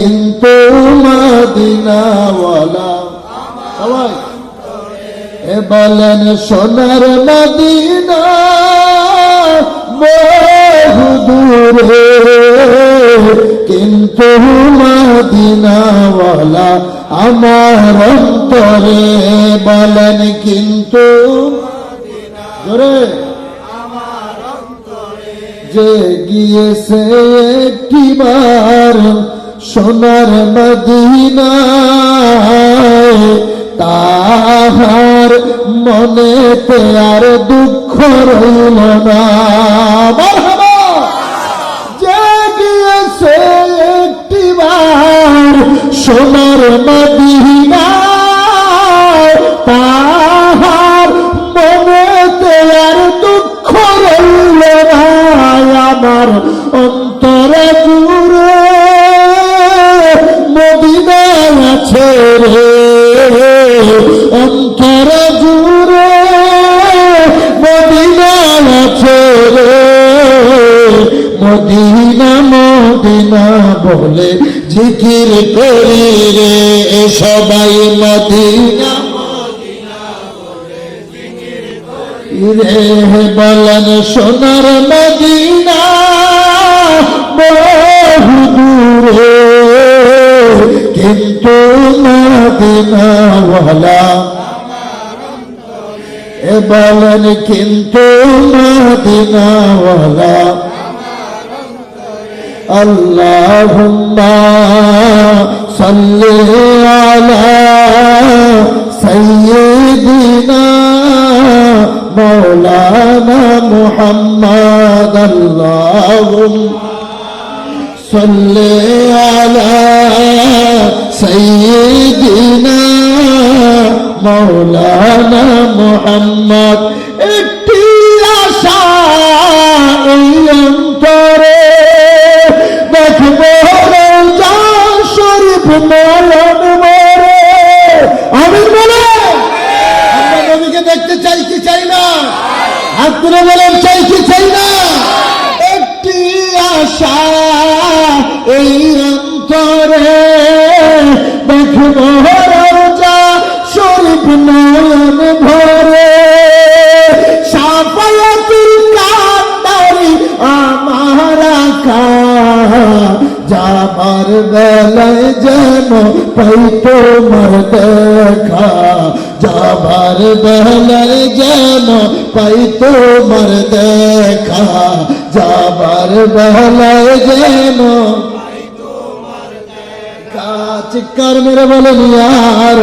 কিন্তু বলেন, সোনার মদিনা বহু দূরে। কিন্তু মদিনাওয়ালা আমার অন্তরে বলেন, কিন্তু যে গিয়েছে একটিবার সোনার মদিনায় তাহার মনেতে আর দুঃখ রইল না। সোনার মদিনায় তাহার মনেতে আর দুঃখ রইল আমার অন্তরে জুড়ে মদিনায় আছে রে অন্তরে জুড়ে মদিনায় আছে রে মদিনা মদিনা বলে জিকির করি রে সবাই মদিনা রে। বলেন সোনার মদিনা মদিনাওয়ালা। এ বলেন কিন্তু মদিনাওয়ালা। আল্লাহুম্মা সাল্লি আলা সাইয়্যিদিনা মাওলানা মুহাম্মদ। আল্লাহুম্মা সাল্লি আলা মৌলানা মোহাম্মদ, একটি আশা এই অন্তরে দেখব শরীফ মলন মরে। আমি বলে, আমরা দেখতে চাই কি চাই না? আপনারা বলেন, চাই কি চাই না? একটি আশা এই অন্তরে। আকা যাবার বেলায় যেন পাই তোমার দেখা। যাবার বেলায় যেন পাই তোমার দেখা। যাবার বেলায় যেন কাজ কর মেরে বলেন ইয়ার?